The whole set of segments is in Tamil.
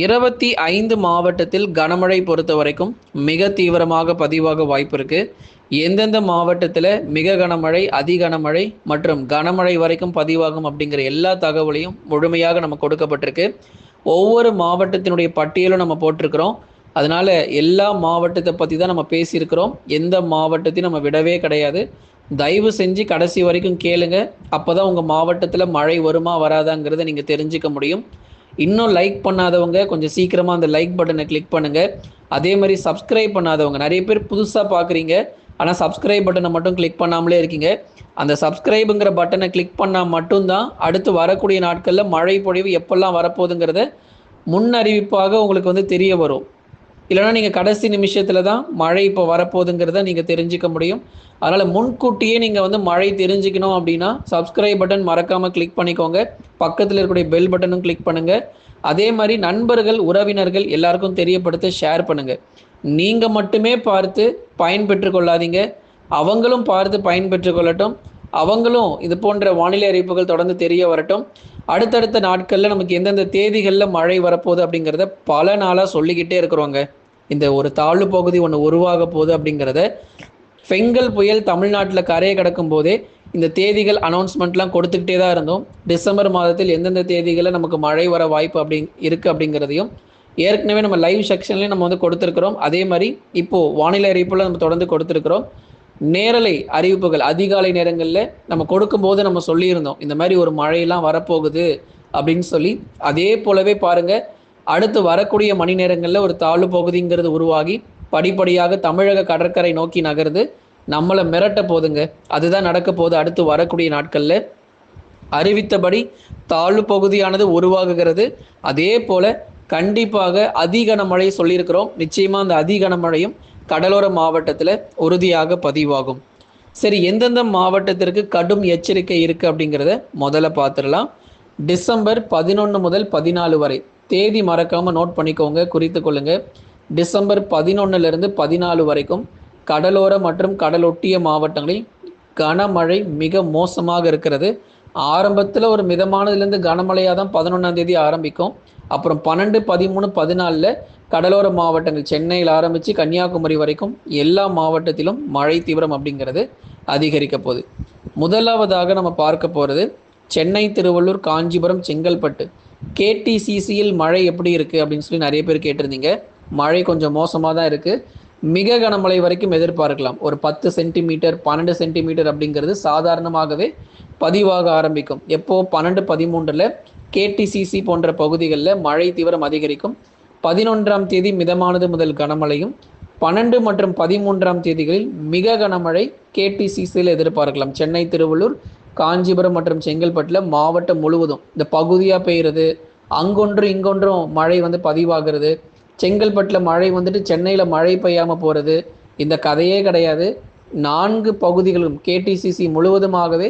இருபத்தி ஐந்து மாவட்டத்தில் கனமழை பொறுத்த வரைக்கும் மிக தீவிரமாக பதிவாக வாய்ப்பு இருக்கு. எந்தெந்த மாவட்டத்தில் மிக கனமழை அதி கனமழை மற்றும் கனமழை வரைக்கும் பதிவாகும் அப்படிங்கிற எல்லா தகவலையும் முழுமையாக நம்ம கொடுக்கப்பட்டிருக்கு. ஒவ்வொரு மாவட்டத்தினுடைய பட்டியலும் நம்ம போட்டிருக்கிறோம். அதனால எல்லா மாவட்டத்தை பற்றி தான் நம்ம பேசியிருக்கிறோம். எந்த மாவட்டத்தையும் நம்ம விடவே கிடையாது. தயவு செஞ்சு கடைசி வரைக்கும் கேளுங்க. அப்பதான் உங்கள் மாவட்டத்தில் மழை வருமா வராதாங்கிறத நீங்கள் தெரிஞ்சுக்க முடியும். இன்னும் லைக் பண்ணாதவங்க கொஞ்சம் சீக்கிரமாக அந்த லைக் பட்டனை கிளிக் பண்ணுங்கள் அதே மாதிரி சப்ஸ்கிரைப் பண்ணாதவங்க நிறைய பேர் புதுசாக பார்க்குறீங்க ஆனால் சப்ஸ்கிரைப் பட்டனை மட்டும் கிளிக் பண்ணாமலே இருக்கீங்க. அந்த சப்ஸ்கிரைபுங்கிற பட்டனை கிளிக் பண்ணால் மட்டும்தான் அடுத்து வரக்கூடிய நாட்களில் மழை பொழிவு எப்பெல்லாம் வரப்போகுதுங்கிறத முன் அறிவிப்பாக உங்களுக்கு வந்து தெரிய வரும். இல்லைனா நீங்கள் கடைசி நிமிஷத்தில் தான் மழை இப்போ வரப்போகுதுங்கிறத நீங்கள் தெரிஞ்சுக்க முடியும். அதனால் முன்கூட்டியே நீங்கள் வந்து மழை தெரிஞ்சுக்கணும் அப்படின்னா சப்ஸ்கிரைப் பட்டன் மறக்காமல் கிளிக் பண்ணிக்கோங்க. பக்கத்தில் இருக்கக்கூடிய பெல் பட்டனும் கிளிக் பண்ணுங்கள் அதே மாதிரி நண்பர்கள் உறவினர்கள் எல்லாருக்கும் தெரியப்படுத்த ஷேர் பண்ணுங்கள் நீங்கள் மட்டுமே பார்த்து பயன்பெற்று கொள்ளாதீங்க. அவங்களும் பார்த்து பயன்பெற்று கொள்ளட்டும். அவங்களும் இது போன்ற வானிலை அறிவிப்புகள் தொடர்ந்து தெரிய வரட்டும். அடுத்தடுத்த நாட்களில் நமக்கு எந்தெந்த தேதிகளில் மழை வரப்போகுது அப்படிங்கிறத பல நாளாக சொல்லிக்கிட்டே இருக்கிறோங்க. இந்த ஒரு தாழ்வு பகுதி ஒன்று உருவாக போகுது அப்படிங்கிறத பெங்கல் புயல் தமிழ்நாட்டில் கரையை கிடக்கும் போதே இந்த தேதிகள் அனௌன்ஸ்மெண்ட்லாம் கொடுத்துக்கிட்டே தான் இருந்தோம். டிசம்பர் மாதத்தில் எந்தெந்த தேதிகளில் நமக்கு மழை வர வாய்ப்பு அப்படி இருக்குது அப்படிங்கிறதையும் ஏற்கனவே நம்ம லைவ் செக்ஷன்லேயும் நம்ம வந்து கொடுத்துருக்குறோம். அதே மாதிரி இப்போது வானிலை அறிவிப்பில் நம்ம தொடர்ந்து கொடுத்துருக்குறோம். நேரலை அறிவிப்புகள் அதிகாலை நேரங்களில் நம்ம கொடுக்கும்போது நம்ம சொல்லியிருந்தோம். இந்த மாதிரி ஒரு மழையெல்லாம் வரப்போகுது அப்படின்னு சொல்லி. அதே போலவே பாருங்கள் அடுத்து வரக்கூடிய மணி நேரங்களில் ஒரு தாழ்வு பகுதிங்கிறது உருவாகி படிப்படியாக தமிழக கடற்கரை நோக்கி நகருது. நம்மளை மிரட்ட போதுங்க. அதுதான் நடக்க போகுது அடுத்து வரக்கூடிய நாட்களில். அறிவித்தபடி தாழ்வு பகுதியானது உருவாகுகிறது. அதே போல கண்டிப்பாக அதிகன மழை சொல்லியிருக்கிறோம். நிச்சயமா அந்த அதிகன மழையும் கடலோர மாவட்டத்தில் உறுதியாக பதிவாகும். சரி எந்தெந்த மாவட்டத்திற்கு கடும் எச்சரிக்கை இருக்கு அப்படிங்கிறத முதல்ல பார்த்துடலாம். டிசம்பர் பதினொன்று முதல் பதினாலு வரை தேதி மறக்காமல் நோட் பண்ணிக்கோங்க குறித்து கொள்ளுங்க. டிசம்பர் பதினொன்னுலேருந்து பதினாலு வரைக்கும் கடலோர மற்றும் கடலொட்டிய மாவட்டங்களில் கனமழை மிக மோசமாக இருக்கிறது. ஆரம்பத்தில் ஒரு மிதமானதுலேருந்து கனமழையாக தான் பதினொன்றாம் தேதி ஆரம்பிக்கும். அப்புறம் பன்னெண்டு பதிமூணு பதினாலில் கடலோர மாவட்டங்கள் சென்னையில் ஆரம்பித்து கன்னியாகுமரி வரைக்கும் எல்லா மாவட்டத்திலும் மழை தீவிரம் அப்படிங்கிறது அதிகரிக்க போகுது. முதலாவதாக நம்ம பார்க்க போகிறது சென்னை திருவள்ளூர் காஞ்சிபுரம் செங்கல்பட்டு. கேடிசிசியில் மழை எப்படி இருக்குது அப்படின்னு சொல்லி நிறைய பேர் கேட்டிருந்தீங்க. மழை கொஞ்சம் மோசமாக தான் இருக்குது மிக கனமழை வரைக்கும் எதிர்பார்க்கலாம். ஒரு பத்து சென்டிமீட்டர் பன்னெண்டு சென்டிமீட்டர் அப்படிங்கிறது சாதாரணமாகவே பதிவாக ஆரம்பிக்கும். எப்போ? பன்னெண்டு பதிமூன்றில் கேடிசிசி போன்ற பகுதிகளில் மழை தீவிரம் அதிகரிக்கும். பதினொன்றாம் தேதி மிதமானது முதல் கனமழையும் பன்னெண்டு மற்றும் பதிமூன்றாம் தேதிகளில் மிக கனமழை கேடிசிசியில் எதிர்பார்க்கலாம். சென்னை திருவள்ளூர் காஞ்சிபுரம் மற்றும் செங்கல்பட்டில் மாவட்டம் முழுவதும். இந்த பகுதியாக பெய்யுறது அங்கொன்றும் இங்கொன்றும் மழை வந்து பதிவாகிறது. செங்கல்பட்டில் மழை வந்துட்டு சென்னையில் மழை பெய்யாமல் போகிறது இந்த கதையே கிடையாது. நான்கு பகுதிகளும் கேடிசிசி முழுவதுமாகவே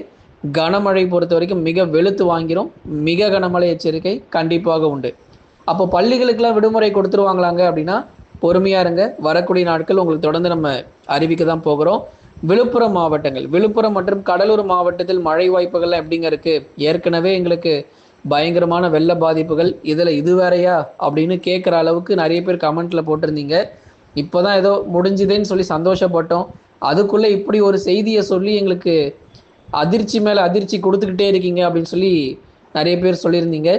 கனமழை பொறுத்த வரைக்கும் மிக வெளுத்து வாங்கிறோம் மிக கனமழை எச்சரிக்கை கண்டிப்பாக உண்டு. அப்போ பள்ளிகளுக்கெல்லாம் விடுமுறை கொடுத்துருவாங்களாங்க அப்படின்னா பொறுமையாக இருங்க. வரக்கூடிய நாட்கள் உங்களுக்கு தொடர்ந்து நம்ம அறிவிக்க தான் போகிறோம். விழுப்புரம் மாவட்டங்கள். விழுப்புரம் மற்றும் கடலூர் மாவட்டத்தில் மழை வாய்ப்புகள் எப்படிங்க இருக்கு? ஏற்கனவே எங்களுக்கு பயங்கரமான வெள்ள பாதிப்புகள். இதில் இது வேறையா? அப்படின்னு கேட்குற அளவுக்கு நிறைய பேர் கமெண்ட்ல போட்டிருந்தீங்க. இப்போதான் ஏதோ முடிஞ்சுதேன்னு சொல்லி சந்தோஷப்பட்டோம். அதுக்குள்ளே இப்படி ஒரு செய்தியை சொல்லி எங்களுக்கு அதிர்ச்சி மேலே அதிர்ச்சி கொடுத்துக்கிட்டே இருக்கீங்க அப்படின்னு சொல்லி நிறைய பேர் சொல்லியிருந்தீங்க.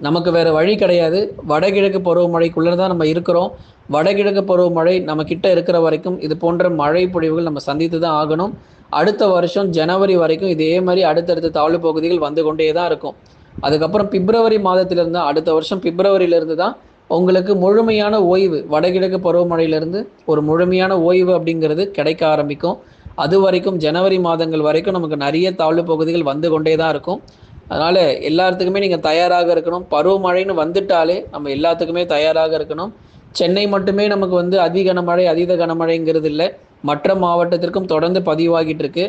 நமக்கு வேறு வழி கிடையாது. வடகிழக்கு பருவமழைக்குள்ளே தான் நம்ம இருக்கிறோம். வடகிழக்கு பருவமழை நம்ம கிட்ட இருக்கிற வரைக்கும் இது போன்ற மழை பொழிவுகள் நம்ம சந்தித்து தான் ஆகணும். அடுத்த வருஷம் ஜனவரி வரைக்கும் இதே மாதிரி அடுத்தடுத்த தாழ்வு பகுதிகள் வந்து கொண்டே தான் இருக்கும். அதுக்கப்புறம் பிப்ரவரி மாதத்திலிருந்து அடுத்த வருஷம் பிப்ரவரியிலிருந்து தான் உங்களுக்கு முழுமையான ஓய்வு. வடகிழக்கு பருவமழையிலிருந்து ஒரு முழுமையான ஓய்வு அப்படிங்கிறது கிடைக்க ஆரம்பிக்கும். அது வரைக்கும் ஜனவரி மாதங்கள் வரைக்கும் நமக்கு நிறைய தாழ்வு பகுதிகள் வந்து கொண்டே தான் இருக்கும். அதனால் எல்லாத்துக்குமே நீங்கள் தயாராக இருக்கணும். பருவமழைன்னு வந்துட்டாலே நம்ம எல்லாத்துக்குமே தயாராக இருக்கணும். சென்னை மட்டுமே நமக்கு வந்து அதி கனமழை அதீத கனமழைங்கிறது இல்லை மற்ற மாவட்டத்திற்கும் தொடர்ந்து பதிவாகிட்டு இருக்கு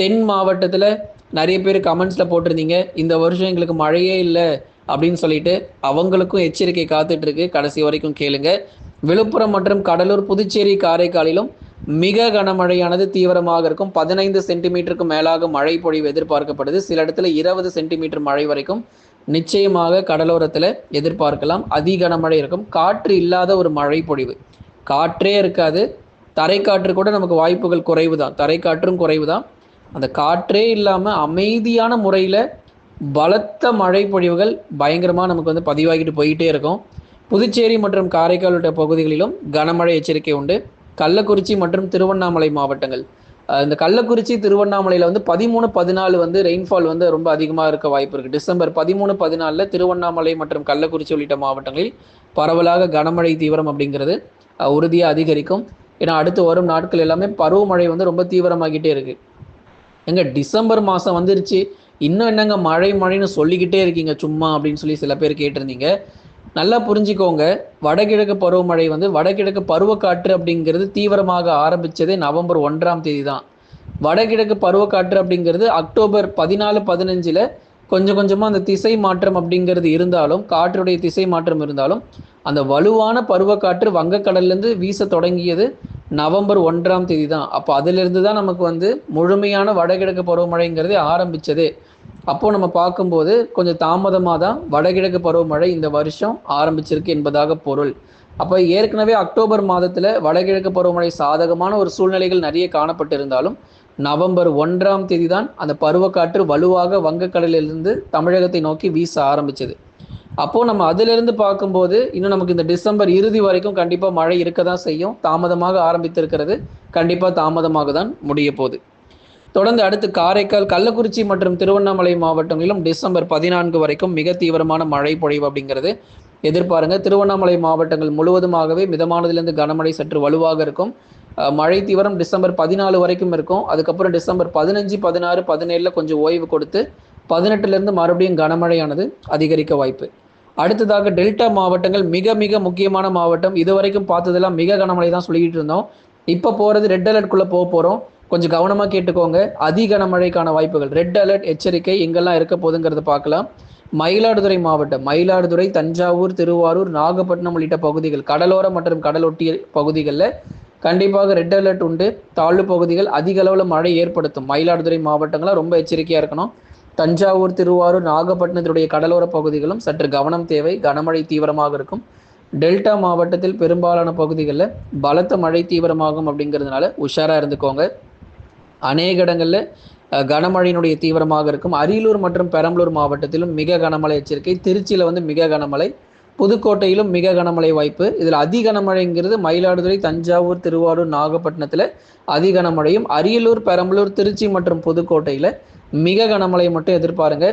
தென் மாவட்டத்தில் நிறைய பேர் கமெண்ட்ஸில் போட்டிருந்தீங்க. இந்த வருஷம் எங்களுக்கு மழையே இல்லை அப்படின்னு சொல்லிட்டு அவங்களுக்கும் எச்சரிக்கை காத்துட்டு இருக்கு கடைசி வரைக்கும் கேளுங்க. விழுப்புரம் மற்றும் கடலூர் புதுச்சேரி காரைக்காலிலும் மிக கனமழையானது தீவிரமாக இருக்கும். பதினைந்து சென்டிமீட்டருக்கு மேலாக மழை பொழிவு எதிர்பார்க்கப்படுது. சில இடத்துல இருபது சென்டிமீட்டர் மழை வரைக்கும் நிச்சயமாக கடலோரத்தில் எதிர்பார்க்கலாம். அதி கனமழை இருக்கும். காற்று இல்லாத ஒரு மழை பொழிவு. காற்றே இருக்காது. தரைக்காற்று கூட நமக்கு வாய்ப்புகள் குறைவு தான் தரைக்காற்றும் குறைவு தான் அந்த காற்றே இல்லாமல் அமைதியான முறையில் பலத்த மழை பொழிவுகள் பயங்கரமாக நமக்கு வந்து பதிவாகிட்டு போயிட்டே இருக்கும். புதுச்சேரி மற்றும் காரைக்கால் உள்ளிட்ட பகுதிகளிலும் கனமழை எச்சரிக்கை உண்டு. கள்ளக்குறிச்சி மற்றும் திருவண்ணாமலை மாவட்டங்கள். இந்த கள்ளக்குறிச்சி திருவண்ணாமலையில் வந்து பதிமூணு பதினாலு வந்து ரெயின்ஃபால் வந்து ரொம்ப அதிகமாக இருக்க வாய்ப்பு இருக்குது டிசம்பர் பதிமூணு பதினாலில் திருவண்ணாமலை மற்றும் கள்ளக்குறிச்சி உள்ளிட்ட மாவட்டங்களில் பரவலாக கனமழை தீவிரம் அப்படிங்கிறது உறுதியாக அதிகரிக்கும். ஏன்னா அடுத்து வரும் நாட்கள் எல்லாமே பருவமழை வந்து ரொம்ப தீவிரமாகிட்டே இருக்கு. எங்க டிசம்பர் மாதம் வந்துருச்சு. இன்னும் என்னங்க மழை மழைன்னு சொல்லிக்கிட்டே இருக்கீங்க சும்மா அப்படின்னு சொல்லி சில பேர் கேட்டிருந்தீங்க. நல்லா புரிஞ்சுக்கோங்க. வடகிழக்கு பருவமழை வந்து வடகிழக்கு பருவக்காற்று அப்படிங்கிறது தீவிரமாக ஆரம்பிச்சதே நவம்பர் ஒன்றாம் தேதி தான் வடகிழக்கு பருவக்காற்று அப்படிங்கிறது அக்டோபர் பதினாலு பதினஞ்சில் கொஞ்சம் கொஞ்சமாக அந்த திசை மாற்றம் அப்படிங்கிறது இருந்தாலும் காற்றுடைய திசை மாற்றம் இருந்தாலும் அந்த வலுவான பருவக்காற்று வங்கக்கடல்லேருந்து வீச தொடங்கியது நவம்பர் ஒன்றாம் தேதி தான் அப்போ அதிலிருந்து தான் நமக்கு வந்து முழுமையான வடகிழக்கு பருவமழைங்கிறதே ஆரம்பிச்சதே. அப்போ நம்ம பார்க்கும்போது கொஞ்சம் தாமதமாக தான் வடகிழக்கு பருவமழை இந்த வருஷம் ஆரம்பிச்சிருக்கு என்பதாக பொருள். அப்போ ஏற்கனவே அக்டோபர் மாதத்தில் வடகிழக்கு பருவமழை சாதகமான ஒரு சூழ்நிலைகள் நிறைய காணப்பட்டிருந்தாலும் நவம்பர் ஒன்றாம் தேதி தான் அந்த பருவக்காற்று வலுவாக வங்கக்கடலிலிருந்து தமிழகத்தை நோக்கி வீச ஆரம்பிச்சது. அப்போ நம்ம அதிலிருந்து பார்க்கும்போது இன்னும் நமக்கு இந்த டிசம்பர் இறுதி வரைக்கும் கண்டிப்பாக மழை இருக்க தான் செய்யும். தாமதமாக ஆரம்பித்திருக்கிறது. கண்டிப்பாக தாமதமாக தான் முடிய போகுது தொடர்ந்து அடுத்து காரைக்கால் கள்ளக்குறிச்சி மற்றும் திருவண்ணாமலை மாவட்டங்களிலும் டிசம்பர் பதினான்கு வரைக்கும் மிக தீவிரமான மழை பொழிவு அப்படிங்கிறது. எதிர்பாருங்க. திருவண்ணாமலை மாவட்டங்கள் முழுவதுமாகவே மிதமானதிலிருந்து கனமழை சற்று வலுவாக இருக்கும். மழை தீவிரம் டிசம்பர் பதினாலு வரைக்கும் இருக்கும். அதுக்கப்புறம் டிசம்பர் பதினஞ்சு பதினாறு பதினேழுல கொஞ்சம் ஓய்வு கொடுத்து பதினெட்டுலேருந்து மறுபடியும் கனமழையானது அதிகரிக்க வாய்ப்பு. அடுத்ததாக டெல்டா மாவட்டங்கள் மிக மிக முக்கியமான மாவட்டம். இதுவரைக்கும் பார்த்ததெல்லாம் மிக கனமழை தான் சொல்லிக்கிட்டு இருந்தோம். இப்போ போகிறது ரெட் அலர்ட்குள்ளே போக போகிறோம் கொஞ்சம் கவனமாக கேட்டுக்கோங்க. அதி கனமழைக்கான வாய்ப்புகள். ரெட் அலர்ட் எச்சரிக்கை எங்கெல்லாம் இருக்க போகுதுங்கிறத பார்க்கலாம். மயிலாடுதுறை மாவட்டம் மயிலாடுதுறை தஞ்சாவூர் திருவாரூர் நாகப்பட்டினம் உள்ளிட்ட பகுதிகள் கடலோர மற்றும் கடலொட்டிய பகுதிகளில் கண்டிப்பாக ரெட் அலர்ட் உண்டு. தாழ்வு பகுதிகள் அதிக அளவில் மழை ஏற்படுத்தும். மயிலாடுதுறை மாவட்டங்களாக ரொம்ப எச்சரிக்கையாக இருக்கணும். தஞ்சாவூர் திருவாரூர் நாகப்பட்டினத்தினுடைய கடலோர பகுதிகளும் சற்று கவனம் தேவை. கனமழை தீவிரமாக இருக்கும். டெல்டா மாவட்டத்தில் பெரும்பாலான பகுதிகளில் பலத்த மழை தீவிரமாகும் அப்படிங்கிறதுனால உஷாராக இருந்துக்கோங்க. அநேக இடங்களில் கனமழையினுடைய தீவிரமாக இருக்கும். அரியலூர் மற்றும் பெரம்பலூர் மாவட்டத்திலும் மிக கனமழை எச்சரிக்கை திருச்சியில் வந்து மிக கனமழை புதுக்கோட்டையிலும் மிக கனமழை வாய்ப்பு. இதில் அதி கனமழைங்கிறது மயிலாடுதுறை தஞ்சாவூர் திருவாரூர் நாகப்பட்டினத்தில் அதி கனமழையும் அரியலூர் பெரம்பலூர் திருச்சி மற்றும் புதுக்கோட்டையில் மிக கனமழை மட்டும் எதிர்பாருங்க.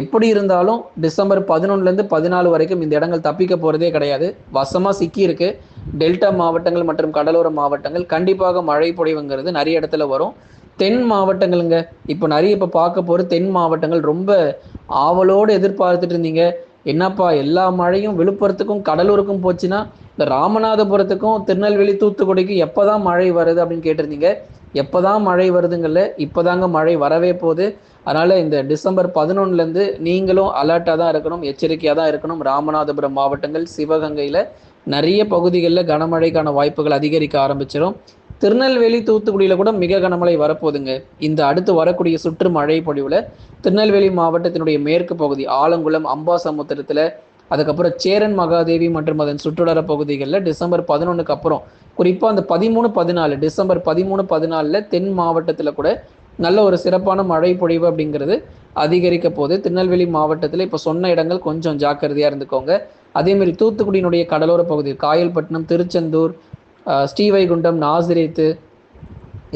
எப்படி இருந்தாலும் டிசம்பர் பதினொன்றுலேருந்து பதினாலு வரைக்கும் இந்த இடங்கள் தப்பிக்க போகிறதே கிடையாது. வசமாக சிக்கியிருக்கு டெல்டா மாவட்டங்கள் மற்றும் கடலோர மாவட்டங்கள் கண்டிப்பாக மழை பொழிவுங்கிறது நிறைய இடத்துல வரும். தென் மாவட்டங்களுங்க. இப்போ நிறைய இப்போ பார்க்க போகிற தென் மாவட்டங்கள் ரொம்ப ஆவலோடு எதிர்பார்த்துட்டு இருந்தீங்க. என்னப்பா எல்லா மழையும் விழுப்புரத்துக்கும் கடலூருக்கும் போச்சுன்னா இந்த ராமநாதபுரத்துக்கும் திருநெல்வேலி தூத்துக்குடிக்கு எப்போதான் மழை வருது அப்படின்னு கேட்டிருந்தீங்க. எப்போதான் மழை வருதுங்கல்ல இப்போதாங்க மழை வரவே போகுது. அதனால் இந்த டிசம்பர் பதினொன்னுலேருந்து நீங்களும் அலர்ட்டாக தான் இருக்கணும் எச்சரிக்கையாக தான் இருக்கணும். ராமநாதபுரம் மாவட்டங்கள் சிவகங்கையில் நிறைய பகுதிகளில் கனமழைக்கான வாய்ப்புகள் அதிகரிக்க ஆரம்பிச்சிடும் திருநெல்வேலி தூத்துக்குடியில் கூட மிக கனமழை வரப்போகுதுங்க. இந்த அடுத்து வரக்கூடிய சுற்று மழை பொழிவில் திருநெல்வேலி மாவட்டத்தினுடைய மேற்கு பகுதி ஆலங்குளம் அம்பாசமுத்திரத்தில் அதுக்கப்புறம் சேரன் மகாதேவி மற்றும் அதன் சுற்றுலர பகுதிகளில் டிசம்பர் பதினொன்றுக்கு அப்புறம் குறிப்பாக அந்த பதிமூணு பதினாலு டிசம்பர் பதிமூணு பதினாலில் தென் மாவட்டத்தில் கூட நல்ல ஒரு சிறப்பான மழை பொழிவு அப்படிங்கிறது அதிகரிக்க போது திருநெல்வேலி மாவட்டத்தில் இப்போ சொன்ன இடங்கள் கொஞ்சம் ஜாக்கிரதையாக இருந்துக்கோங்க. அதேமாரி தூத்துக்குடியினுடைய கடலோர பகுதி காயல்பட்டினம் திருச்செந்தூர் ஸ்ரீவைகுண்டம் நாசிரேத்து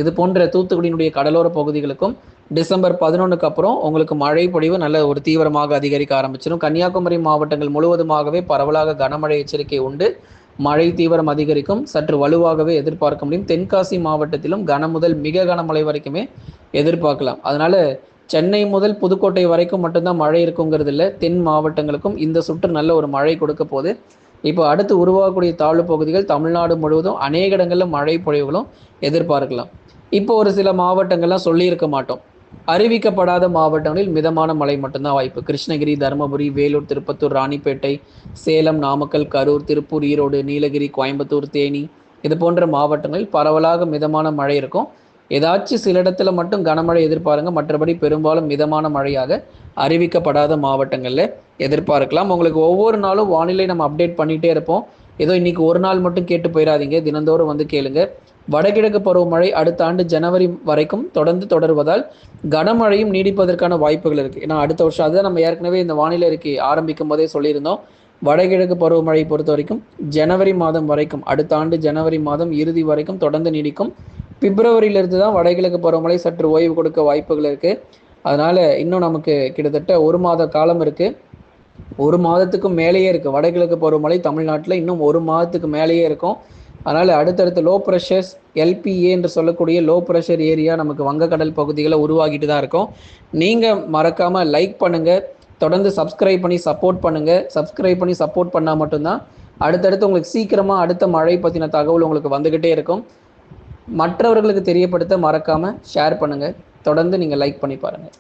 இது போன்ற தூத்துக்குடியினுடைய கடலோர பகுதிகளுக்கும் டிசம்பர் பதினொன்றுக்கு அப்புறம் உங்களுக்கு மழை பொழிவு நல்ல ஒரு தீவிரமாக அதிகரிக்க ஆரம்பிச்சிடும் கன்னியாகுமரி மாவட்டங்கள் முழுவதுமாகவே பரவலாக கனமழை எச்சரிக்கை உண்டு. மழை தீவிரம் அதிகரிக்கும். சற்று வலுவாகவே எதிர்பார்க்க முடியும். தென்காசி மாவட்டத்திலும் கன முதல் மிக கனமழை வரைக்குமே எதிர்பார்க்கலாம். அதனால சென்னை முதல் புதுக்கோட்டை வரைக்கும் மட்டும்தான் மழை இருக்குங்கிறது இல்லை தென் மாவட்டங்களுக்கும் இந்த சுற்று நல்ல ஒரு மழை கொடுக்க போது இப்போ அடுத்து உருவாகக்கூடிய தாழ்வு பகுதிகள் தமிழ்நாடு முழுவதும் அநேக இடங்களில் மழை பொழிவுகளும் எதிர்பார்க்கலாம். இப்போ ஒரு சில மாவட்டங்கள்லாம் சொல்லியிருக்க மாட்டோம். அறிவிக்கப்படாத மாவட்டங்களில் மிதமான மழை மட்டும்தான் வாய்ப்பு. கிருஷ்ணகிரி தருமபுரி வேலூர் திருப்பத்தூர் ராணிப்பேட்டை சேலம் நாமக்கல் கரூர் திருப்பூர் ஈரோடு நீலகிரி கோயம்புத்தூர் தேனி இது போன்ற மாவட்டங்களில் பரவலாக மிதமான மழை இருக்கும். ஏதாச்சும் சில இடத்துல மட்டும் கனமழை எதிர்பாருங்க. மற்றபடி பெரும்பாலும் மிதமான மழையாக அறிவிக்கப்படாத மாவட்டங்களில் எதிர்பார்க்கலாம். உங்களுக்கு ஒவ்வொரு நாளும் வானிலை நம்ம அப்டேட் பண்ணிகிட்டே இருப்போம். ஏதோ இன்னைக்கு ஒரு நாள் மட்டும் கேட்டு போயிடாதீங்க தினந்தோறும் வந்து கேளுங்க. வடகிழக்கு பருவமழை அடுத்த ஆண்டு ஜனவரி வரைக்கும் தொடர்ந்து தொடர்வதால் கனமழையும் நீடிப்பதற்கான வாய்ப்புகள் இருக்குது ஏன்னா அடுத்த வருஷம் அதுதான் நம்ம ஏற்கனவே இந்த வானிலை அறிக்கை ஆரம்பிக்கும் போதே சொல்லியிருந்தோம். வடகிழக்கு பருவமழை பொறுத்த வரைக்கும் ஜனவரி மாதம் வரைக்கும் அடுத்த ஆண்டு ஜனவரி மாதம் இறுதி வரைக்கும் தொடர்ந்து நீடிக்கும். பிப்ரவரியிலிருந்து தான் வடகிழக்கு பருவமழை சற்று ஓய்வு கொடுக்க வாய்ப்புகள் இருக்குது அதனால் இன்னும் நமக்கு கிட்டத்தட்ட ஒரு மாத காலம் இருக்குது ஒரு மாதத்துக்கும் மேலேயே இருக்குது வடகிழக்கு பருவமழை தமிழ்நாட்டில் இன்னும் ஒரு மாதத்துக்கு மேலேயே இருக்கும். அதனால் அடுத்தடுத்த லோ ப்ரெஷர்ஸ் எல்பிஏ என்று சொல்லக்கூடிய லோ ப்ரெஷர் ஏரியா நமக்கு வங்கக்கடல் பகுதிகளை உருவாகிட்டு தான் இருக்கும். நீங்கள் மறக்காமல் லைக் பண்ணுங்கள் தொடர்ந்து சப்ஸ்கிரைப் பண்ணி சப்போர்ட் பண்ணுங்கள் சப்ஸ்கிரைப் பண்ணி சப்போர்ட் பண்ணால் மட்டும்தான் அடுத்தடுத்து உங்களுக்கு சீக்கிரமாக அடுத்த மழை பற்றின தகவல் உங்களுக்கு வந்துக்கிட்டே இருக்கும். மற்றவர்களுக்கு தெரியப்படுத்த மறக்காமல் ஷேர் பண்ணுங்கள் தொடர்ந்து நீங்கள் லைக் பண்ணி பாருங்கள்